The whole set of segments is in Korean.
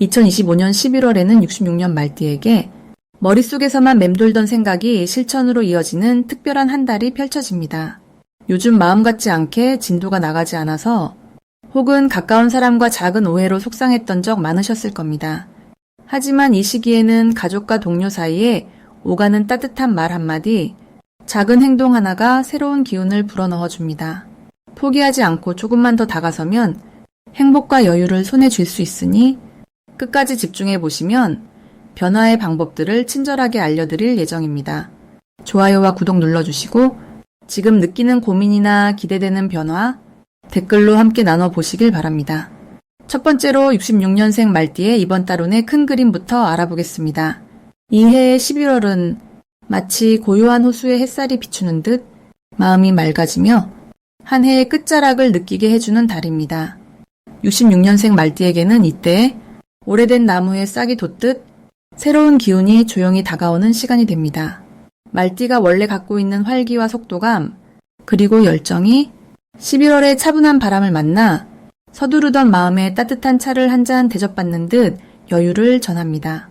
2025년 11월에는 66년 말띠에게 머릿속에서만 맴돌던 생각이 실천으로 이어지는 특별한 한 달이 펼쳐집니다. 요즘 마음 같지 않게 진도가 나가지 않아서 혹은 가까운 사람과 작은 오해로 속상했던 적 많으셨을 겁니다. 하지만 이 시기에는 가족과 동료 사이에 오가는 따뜻한 말 한마디, 작은 행동 하나가 새로운 기운을 불어넣어 줍니다. 포기하지 않고 조금만 더 다가서면 행복과 여유를 손에 쥘 수 있으니 끝까지 집중해 보시면 변화의 방법들을 친절하게 알려드릴 예정입니다. 좋아요와 구독 눌러주시고 지금 느끼는 고민이나 기대되는 변화 댓글로 함께 나눠보시길 바랍니다. 첫 번째로 66년생 말띠의 이번 달 운의 큰 그림부터 알아보겠습니다. 이 해의 11월은 마치 고요한 호수에 햇살이 비추는 듯 마음이 맑아지며 한 해의 끝자락을 느끼게 해주는 달입니다. 66년생 말띠에게는 이때 오래된 나무에 싹이 돋듯 새로운 기운이 조용히 다가오는 시간이 됩니다. 말띠가 원래 갖고 있는 활기와 속도감, 그리고 열정이 11월의 차분한 바람을 만나 서두르던 마음에 따뜻한 차를 한 잔 대접받는 듯 여유를 전합니다.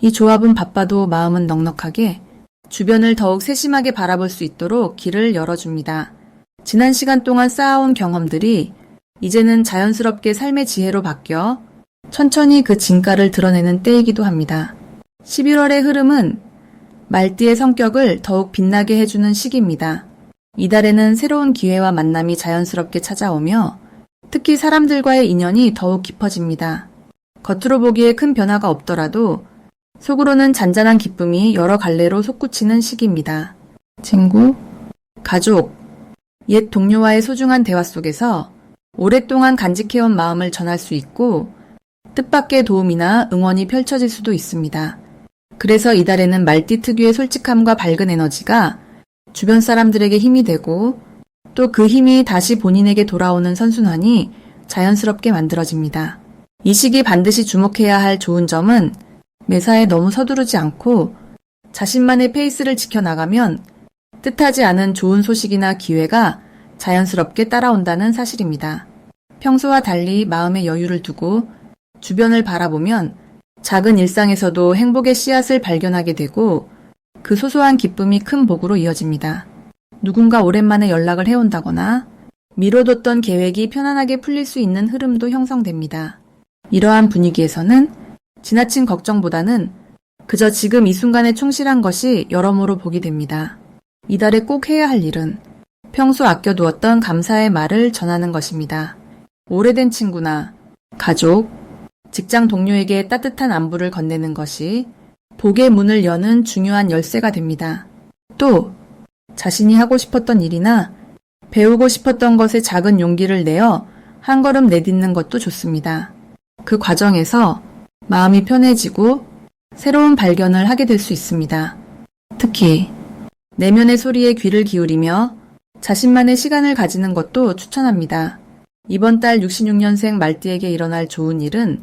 이 조합은 바빠도 마음은 넉넉하게 주변을 더욱 세심하게 바라볼 수 있도록 길을 열어줍니다. 지난 시간 동안 쌓아온 경험들이 이제는 자연스럽게 삶의 지혜로 바뀌어 천천히 그 진가를 드러내는 때이기도 합니다. 11월의 흐름은 말띠의 성격을 더욱 빛나게 해주는 시기입니다. 이달에는 새로운 기회와 만남이 자연스럽게 찾아오며 특히 사람들과의 인연이 더욱 깊어집니다. 겉으로 보기에 큰 변화가 없더라도 속으로는 잔잔한 기쁨이 여러 갈래로 솟구치는 시기입니다. 친구, 가족, 옛 동료와의 소중한 대화 속에서 오랫동안 간직해온 마음을 전할 수 있고 뜻밖의 도움이나 응원이 펼쳐질 수도 있습니다. 그래서 이달에는 말띠 특유의 솔직함과 밝은 에너지가 주변 사람들에게 힘이 되고 또 그 힘이 다시 본인에게 돌아오는 선순환이 자연스럽게 만들어집니다. 이 시기 반드시 주목해야 할 좋은 점은 매사에 너무 서두르지 않고 자신만의 페이스를 지켜나가면 뜻하지 않은 좋은 소식이나 기회가 자연스럽게 따라온다는 사실입니다. 평소와 달리 마음의 여유를 두고 주변을 바라보면 작은 일상에서도 행복의 씨앗을 발견하게 되고 그 소소한 기쁨이 큰 복으로 이어집니다. 누군가 오랜만에 연락을 해온다거나 미뤄뒀던 계획이 편안하게 풀릴 수 있는 흐름도 형성됩니다. 이러한 분위기에서는 지나친 걱정보다는 그저 지금 이 순간에 충실한 것이 여러모로 복이 됩니다. 이달에 꼭 해야 할 일은 평소 아껴두었던 감사의 말을 전하는 것입니다. 오래된 친구나 가족, 직장 동료에게 따뜻한 안부를 건네는 것이 복의 문을 여는 중요한 열쇠가 됩니다. 또 자신이 하고 싶었던 일이나 배우고 싶었던 것에 작은 용기를 내어 한 걸음 내딛는 것도 좋습니다. 그 과정에서 마음이 편해지고 새로운 발견을 하게 될 수 있습니다. 특히 내면의 소리에 귀를 기울이며 자신만의 시간을 가지는 것도 추천합니다. 이번 달 66년생 말띠에게 일어날 좋은 일은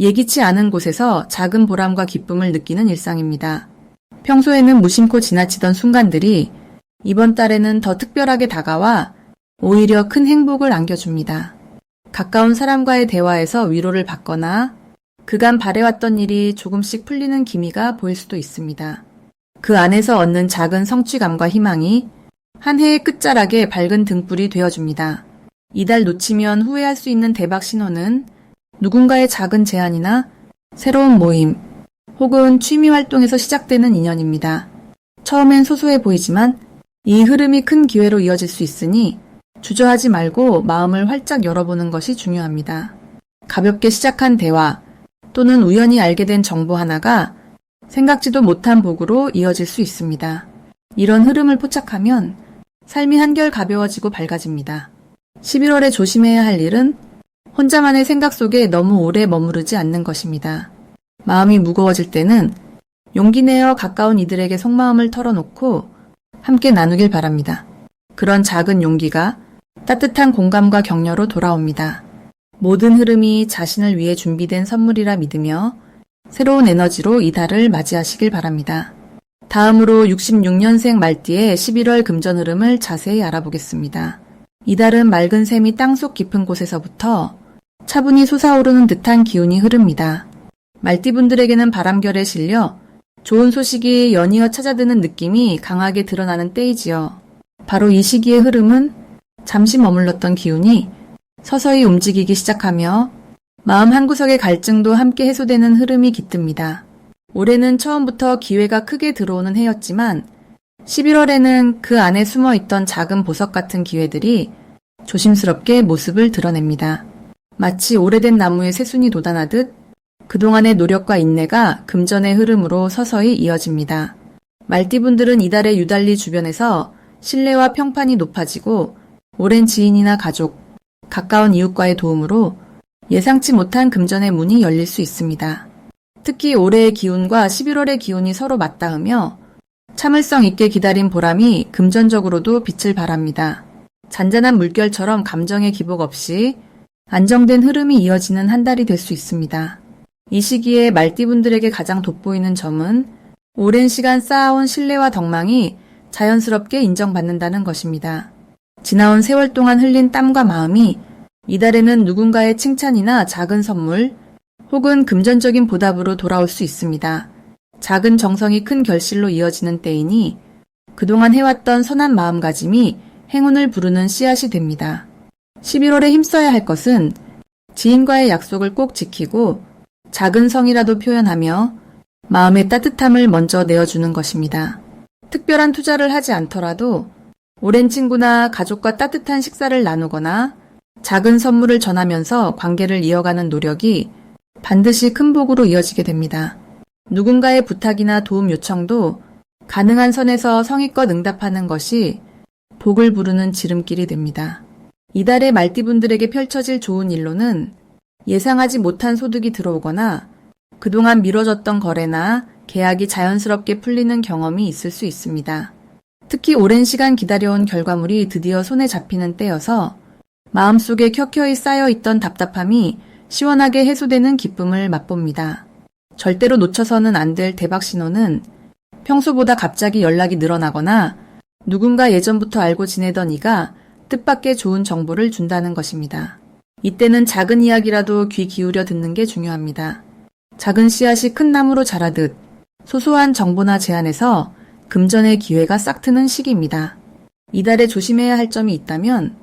예기치 않은 곳에서 작은 보람과 기쁨을 느끼는 일상입니다. 평소에는 무심코 지나치던 순간들이 이번 달에는 더 특별하게 다가와 오히려 큰 행복을 안겨줍니다. 가까운 사람과의 대화에서 위로를 받거나 그간 바래왔던 일이 조금씩 풀리는 기미가 보일 수도 있습니다. 그 안에서 얻는 작은 성취감과 희망이 한 해의 끝자락에 밝은 등불이 되어줍니다. 이달 놓치면 후회할 수 있는 대박 신호는 누군가의 작은 제안이나 새로운 모임 혹은 취미 활동에서 시작되는 인연입니다. 처음엔 소소해 보이지만 이 흐름이 큰 기회로 이어질 수 있으니 주저하지 말고 마음을 활짝 열어보는 것이 중요합니다. 가볍게 시작한 대화 또는 우연히 알게 된 정보 하나가 생각지도 못한 복으로 이어질 수 있습니다. 이런 흐름을 포착하면 삶이 한결 가벼워지고 밝아집니다. 11월에 조심해야 할 일은 혼자만의 생각 속에 너무 오래 머무르지 않는 것입니다. 마음이 무거워질 때는 용기 내어 가까운 이들에게 속마음을 털어놓고 함께 나누길 바랍니다. 그런 작은 용기가 따뜻한 공감과 격려로 돌아옵니다. 모든 흐름이 자신을 위해 준비된 선물이라 믿으며 새로운 에너지로 이 달을 맞이하시길 바랍니다. 다음으로 66년생 말띠의 11월 금전 흐름을 자세히 알아보겠습니다. 이달은 맑은 샘이 땅속 깊은 곳에서부터 차분히 솟아오르는 듯한 기운이 흐릅니다. 말띠분들에게는 바람결에 실려 좋은 소식이 연이어 찾아드는 느낌이 강하게 드러나는 때이지요. 바로 이 시기의 흐름은 잠시 머물렀던 기운이 서서히 움직이기 시작하며 마음 한구석의 갈증도 함께 해소되는 흐름이 깃듭니다. 올해는 처음부터 기회가 크게 들어오는 해였지만 11월에는 그 안에 숨어 있던 작은 보석 같은 기회들이 조심스럽게 모습을 드러냅니다. 마치 오래된 나무에 새순이 돋아나듯 그동안의 노력과 인내가 금전의 흐름으로 서서히 이어집니다. 말띠분들은 이달의 유달리 주변에서 신뢰와 평판이 높아지고 오랜 지인이나 가족, 가까운 이웃과의 도움으로 예상치 못한 금전의 문이 열릴 수 있습니다. 특히 올해의 기운과 11월의 기운이 서로 맞닿으며 참을성 있게 기다린 보람이 금전적으로도 빛을 발합니다. 잔잔한 물결처럼 감정의 기복 없이 안정된 흐름이 이어지는 한 달이 될 수 있습니다. 이 시기에 말띠분들에게 가장 돋보이는 점은 오랜 시간 쌓아온 신뢰와 덕망이 자연스럽게 인정받는다는 것입니다. 지나온 세월 동안 흘린 땀과 마음이 이달에는 누군가의 칭찬이나 작은 선물 혹은 금전적인 보답으로 돌아올 수 있습니다. 작은 정성이 큰 결실로 이어지는 때이니 그동안 해왔던 선한 마음가짐이 행운을 부르는 씨앗이 됩니다. 11월에 힘써야 할 것은 지인과의 약속을 꼭 지키고 작은 성이라도 표현하며 마음의 따뜻함을 먼저 내어주는 것입니다. 특별한 투자를 하지 않더라도 오랜 친구나 가족과 따뜻한 식사를 나누거나 작은 선물을 전하면서 관계를 이어가는 노력이 반드시 큰 복으로 이어지게 됩니다. 누군가의 부탁이나 도움 요청도 가능한 선에서 성의껏 응답하는 것이 복을 부르는 지름길이 됩니다. 이달의 말띠분들에게 펼쳐질 좋은 일로는 예상하지 못한 소득이 들어오거나 그동안 미뤄졌던 거래나 계약이 자연스럽게 풀리는 경험이 있을 수 있습니다. 특히 오랜 시간 기다려온 결과물이 드디어 손에 잡히는 때여서 마음속에 켜켜이 쌓여있던 답답함이 시원하게 해소되는 기쁨을 맛봅니다. 절대로 놓쳐서는 안 될 대박 신호는 평소보다 갑자기 연락이 늘어나거나 누군가 예전부터 알고 지내던 이가 뜻밖의 좋은 정보를 준다는 것입니다. 이때는 작은 이야기라도 귀 기울여 듣는 게 중요합니다. 작은 씨앗이 큰 나무로 자라듯 소소한 정보나 제안에서 금전의 기회가 싹 트는 시기입니다. 이달에 조심해야 할 점이 있다면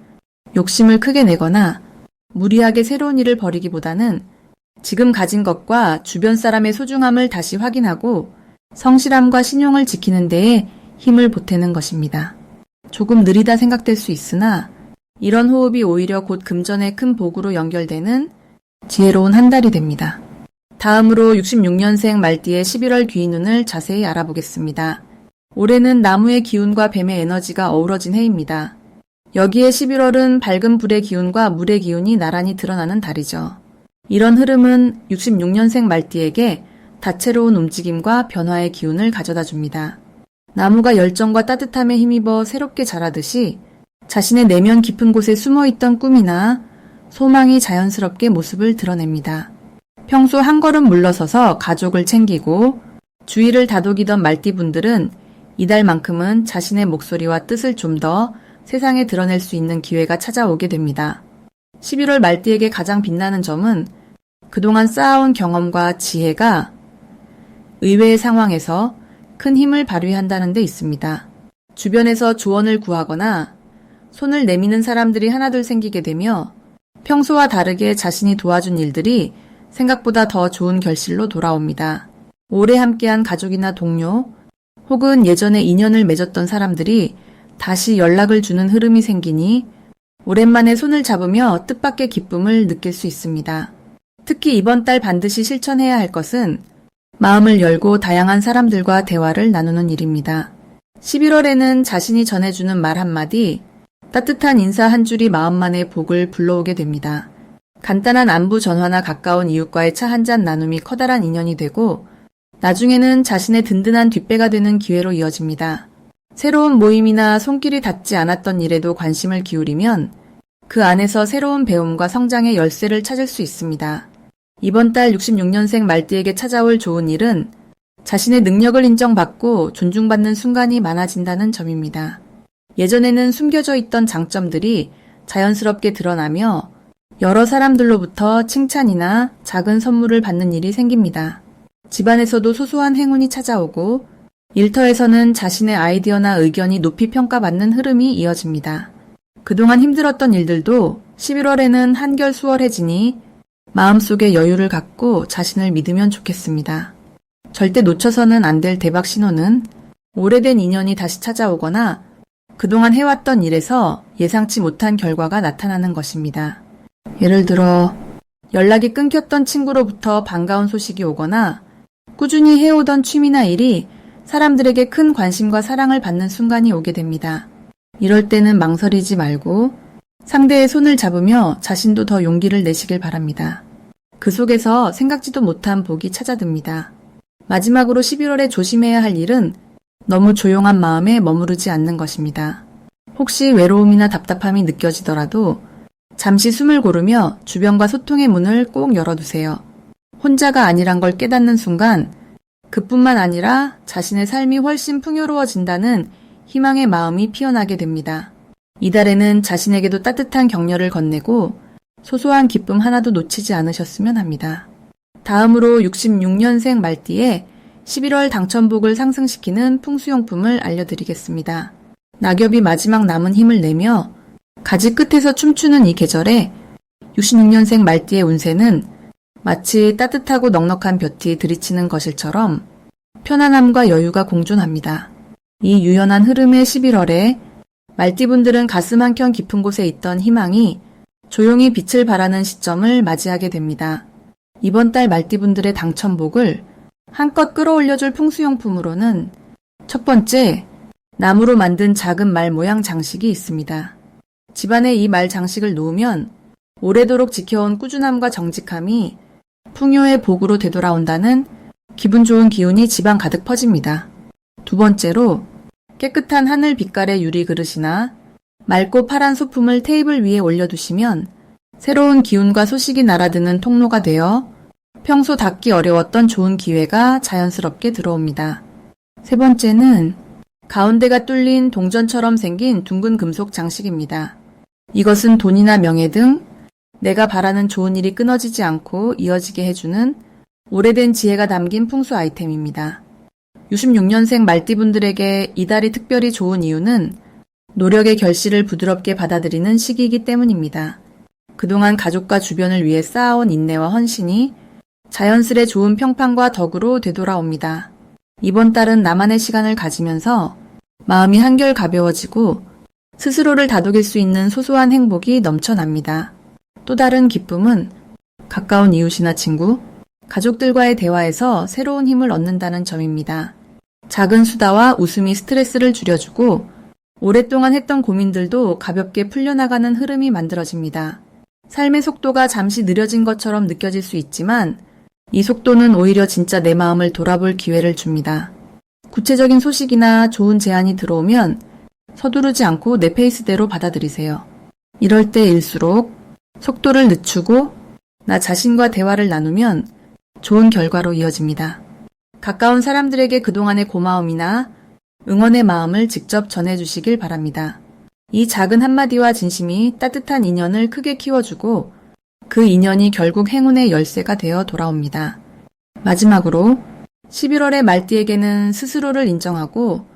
욕심을 크게 내거나 무리하게 새로운 일을 벌이기보다는 지금 가진 것과 주변 사람의 소중함을 다시 확인하고 성실함과 신용을 지키는 데에 힘을 보태는 것입니다. 조금 느리다 생각될 수 있으나 이런 호흡이 오히려 곧 금전의 큰 복으로 연결되는 지혜로운 한 달이 됩니다. 다음으로 66년생 말띠의 11월 귀인운을 자세히 알아보겠습니다. 올해는 나무의 기운과 뱀의 에너지가 어우러진 해입니다. 여기에 11월은 밝은 불의 기운과 물의 기운이 나란히 드러나는 달이죠. 이런 흐름은 66년생 말띠에게 다채로운 움직임과 변화의 기운을 가져다 줍니다. 나무가 열정과 따뜻함에 힘입어 새롭게 자라듯이 자신의 내면 깊은 곳에 숨어 있던 꿈이나 소망이 자연스럽게 모습을 드러냅니다. 평소 한 걸음 물러서서 가족을 챙기고 주위를 다독이던 말띠분들은 이달만큼은 자신의 목소리와 뜻을 좀 더 세상에 드러낼 수 있는 기회가 찾아오게 됩니다. 11월 말띠에게 가장 빛나는 점은 그동안 쌓아온 경험과 지혜가 의외의 상황에서 큰 힘을 발휘한다는 데 있습니다. 주변에서 조언을 구하거나 손을 내미는 사람들이 하나둘 생기게 되며 평소와 다르게 자신이 도와준 일들이 생각보다 더 좋은 결실로 돌아옵니다. 오래 함께한 가족이나 동료 혹은 예전에 인연을 맺었던 사람들이 다시 연락을 주는 흐름이 생기니 오랜만에 손을 잡으며 뜻밖의 기쁨을 느낄 수 있습니다. 특히 이번 달 반드시 실천해야 할 것은 마음을 열고 다양한 사람들과 대화를 나누는 일입니다. 11월에는 자신이 전해주는 말 한마디, 따뜻한 인사 한 줄이 마음만의 복을 불러오게 됩니다. 간단한 안부 전화나 가까운 이웃과의 차 한 잔 나눔이 커다란 인연이 되고 나중에는 자신의 든든한 뒷배가 되는 기회로 이어집니다. 새로운 모임이나 손길이 닿지 않았던 일에도 관심을 기울이면 그 안에서 새로운 배움과 성장의 열쇠를 찾을 수 있습니다. 이번 달 66년생 말띠에게 찾아올 좋은 일은 자신의 능력을 인정받고 존중받는 순간이 많아진다는 점입니다. 예전에는 숨겨져 있던 장점들이 자연스럽게 드러나며 여러 사람들로부터 칭찬이나 작은 선물을 받는 일이 생깁니다. 집안에서도 소소한 행운이 찾아오고 일터에서는 자신의 아이디어나 의견이 높이 평가받는 흐름이 이어집니다. 그동안 힘들었던 일들도 11월에는 한결 수월해지니 마음속에 여유를 갖고 자신을 믿으면 좋겠습니다. 절대 놓쳐서는 안 될 대박 신호는 오래된 인연이 다시 찾아오거나 그동안 해왔던 일에서 예상치 못한 결과가 나타나는 것입니다. 예를 들어 연락이 끊겼던 친구로부터 반가운 소식이 오거나 꾸준히 해오던 취미나 일이 사람들에게 큰 관심과 사랑을 받는 순간이 오게 됩니다. 이럴 때는 망설이지 말고 상대의 손을 잡으며 자신도 더 용기를 내시길 바랍니다. 그 속에서 생각지도 못한 복이 찾아듭니다. 마지막으로 11월에 조심해야 할 일은 너무 조용한 마음에 머무르지 않는 것입니다. 혹시 외로움이나 답답함이 느껴지더라도 잠시 숨을 고르며 주변과 소통의 문을 꼭 열어두세요. 혼자가 아니란 걸 깨닫는 순간 그뿐만 아니라 자신의 삶이 훨씬 풍요로워진다는 희망의 마음이 피어나게 됩니다. 이달에는 자신에게도 따뜻한 격려를 건네고 소소한 기쁨 하나도 놓치지 않으셨으면 합니다. 다음으로 66년생 말띠에 11월 당첨복을 상승시키는 풍수용품을 알려드리겠습니다. 낙엽이 마지막 남은 힘을 내며 가지 끝에서 춤추는 이 계절에 66년생 말띠의 운세는 마치 따뜻하고 넉넉한 볕이 들이치는 것일처럼 편안함과 여유가 공존합니다. 이 유연한 흐름의 11월에 말띠분들은 가슴 한켠 깊은 곳에 있던 희망이 조용히 빛을 발하는 시점을 맞이하게 됩니다. 이번 달 말띠분들의 당첨복을 한껏 끌어올려줄 풍수용품으로는 첫 번째, 나무로 만든 작은 말 모양 장식이 있습니다. 집안에 이 말 장식을 놓으면 오래도록 지켜온 꾸준함과 정직함이 풍요의 복으로 되돌아온다는 기분 좋은 기운이 집안 가득 퍼집니다. 두 번째로 깨끗한 하늘 빛깔의 유리 그릇이나 맑고 파란 소품을 테이블 위에 올려두시면 새로운 기운과 소식이 날아드는 통로가 되어 평소 닿기 어려웠던 좋은 기회가 자연스럽게 들어옵니다. 세 번째는 가운데가 뚫린 동전처럼 생긴 둥근 금속 장식입니다. 이것은 돈이나 명예 등 내가 바라는 좋은 일이 끊어지지 않고 이어지게 해주는 오래된 지혜가 담긴 풍수 아이템입니다. 66년생 말띠분들에게 이달이 특별히 좋은 이유는 노력의 결실을 부드럽게 받아들이는 시기이기 때문입니다. 그동안 가족과 주변을 위해 쌓아온 인내와 헌신이 자연스레 좋은 평판과 덕으로 되돌아옵니다. 이번 달은 나만의 시간을 가지면서 마음이 한결 가벼워지고 스스로를 다독일 수 있는 소소한 행복이 넘쳐납니다. 또 다른 기쁨은 가까운 이웃이나 친구, 가족들과의 대화에서 새로운 힘을 얻는다는 점입니다. 작은 수다와 웃음이 스트레스를 줄여주고 오랫동안 했던 고민들도 가볍게 풀려나가는 흐름이 만들어집니다. 삶의 속도가 잠시 느려진 것처럼 느껴질 수 있지만 이 속도는 오히려 진짜 내 마음을 돌아볼 기회를 줍니다. 구체적인 소식이나 좋은 제안이 들어오면 서두르지 않고 내 페이스대로 받아들이세요. 이럴 때일수록 속도를 늦추고 나 자신과 대화를 나누면 좋은 결과로 이어집니다. 가까운 사람들에게 그동안의 고마움이나 응원의 마음을 직접 전해주시길 바랍니다. 이 작은 한마디와 진심이 따뜻한 인연을 크게 키워주고 그 인연이 결국 행운의 열쇠가 되어 돌아옵니다. 마지막으로 11월의 말띠에게는 스스로를 인정하고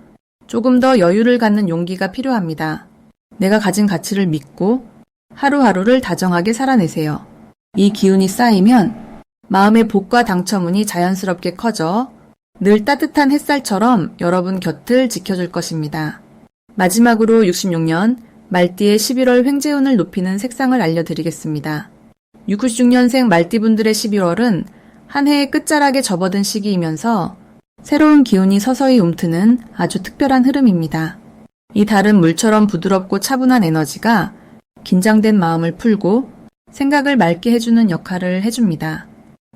조금 더 여유를 갖는 용기가 필요합니다. 내가 가진 가치를 믿고 하루하루를 다정하게 살아내세요. 이 기운이 쌓이면 마음의 복과 당첨운이 자연스럽게 커져 늘 따뜻한 햇살처럼 여러분 곁을 지켜줄 것입니다. 마지막으로 66년 말띠의 11월 횡재운을 높이는 색상을 알려드리겠습니다. 66년생 말띠분들의 11월은 한 해의 끝자락에 접어든 시기이면서 새로운 기운이 서서히 움트는 아주 특별한 흐름입니다. 이 달은 물처럼 부드럽고 차분한 에너지가 긴장된 마음을 풀고 생각을 맑게 해주는 역할을 해줍니다.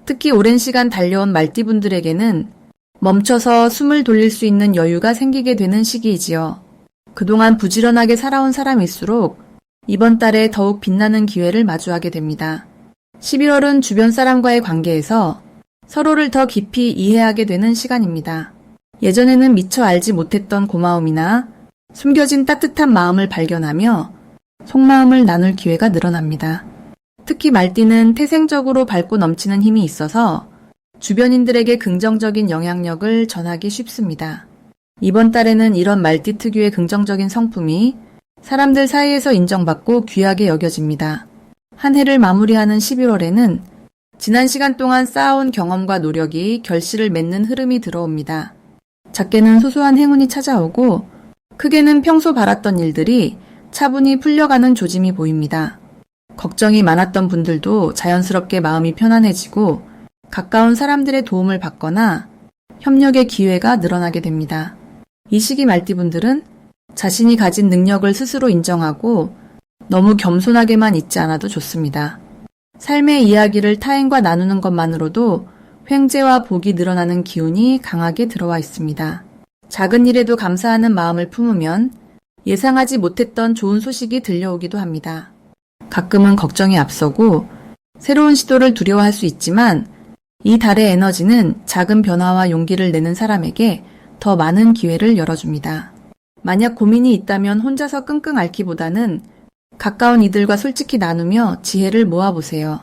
특히 오랜 시간 달려온 말띠분들에게는 멈춰서 숨을 돌릴 수 있는 여유가 생기게 되는 시기이지요. 그동안 부지런하게 살아온 사람일수록 이번 달에 더욱 빛나는 기회를 마주하게 됩니다. 11월은 주변 사람과의 관계에서 서로를 더 깊이 이해하게 되는 시간입니다. 예전에는 미처 알지 못했던 고마움이나 숨겨진 따뜻한 마음을 발견하며 속마음을 나눌 기회가 늘어납니다. 특히 말띠는 태생적으로 밝고 넘치는 힘이 있어서 주변인들에게 긍정적인 영향력을 전하기 쉽습니다. 이번 달에는 이런 말띠 특유의 긍정적인 성품이 사람들 사이에서 인정받고 귀하게 여겨집니다. 한 해를 마무리하는 11월에는 지난 시간 동안 쌓아온 경험과 노력이 결실을 맺는 흐름이 들어옵니다. 작게는 소소한 행운이 찾아오고 크게는 평소 바랐던 일들이 차분히 풀려가는 조짐이 보입니다. 걱정이 많았던 분들도 자연스럽게 마음이 편안해지고 가까운 사람들의 도움을 받거나 협력의 기회가 늘어나게 됩니다. 이 시기 말띠분들은 자신이 가진 능력을 스스로 인정하고 너무 겸손하게만 있지 않아도 좋습니다. 삶의 이야기를 타인과 나누는 것만으로도 횡재와 복이 늘어나는 기운이 강하게 들어와 있습니다. 작은 일에도 감사하는 마음을 품으면 예상하지 못했던 좋은 소식이 들려오기도 합니다. 가끔은 걱정이 앞서고 새로운 시도를 두려워할 수 있지만 이 달의 에너지는 작은 변화와 용기를 내는 사람에게 더 많은 기회를 열어줍니다. 만약 고민이 있다면 혼자서 끙끙 앓기보다는 가까운 이들과 솔직히 나누며 지혜를 모아보세요.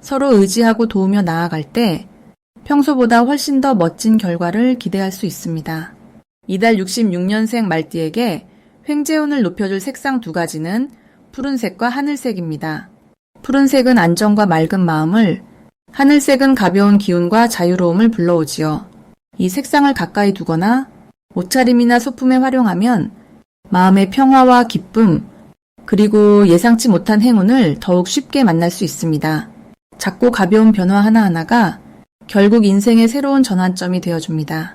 서로 의지하고 도우며 나아갈 때 평소보다 훨씬 더 멋진 결과를 기대할 수 있습니다. 이달 66년생 말띠에게 횡재운을 높여줄 색상 두 가지는 푸른색과 하늘색입니다. 푸른색은 안정과 맑은 마음을, 하늘색은 가벼운 기운과 자유로움을 불러오지요. 이 색상을 가까이 두거나 옷차림이나 소품에 활용하면 마음의 평화와 기쁨, 그리고 예상치 못한 행운을 더욱 쉽게 만날 수 있습니다. 작고 가벼운 변화 하나하나가 결국 인생의 새로운 전환점이 되어줍니다.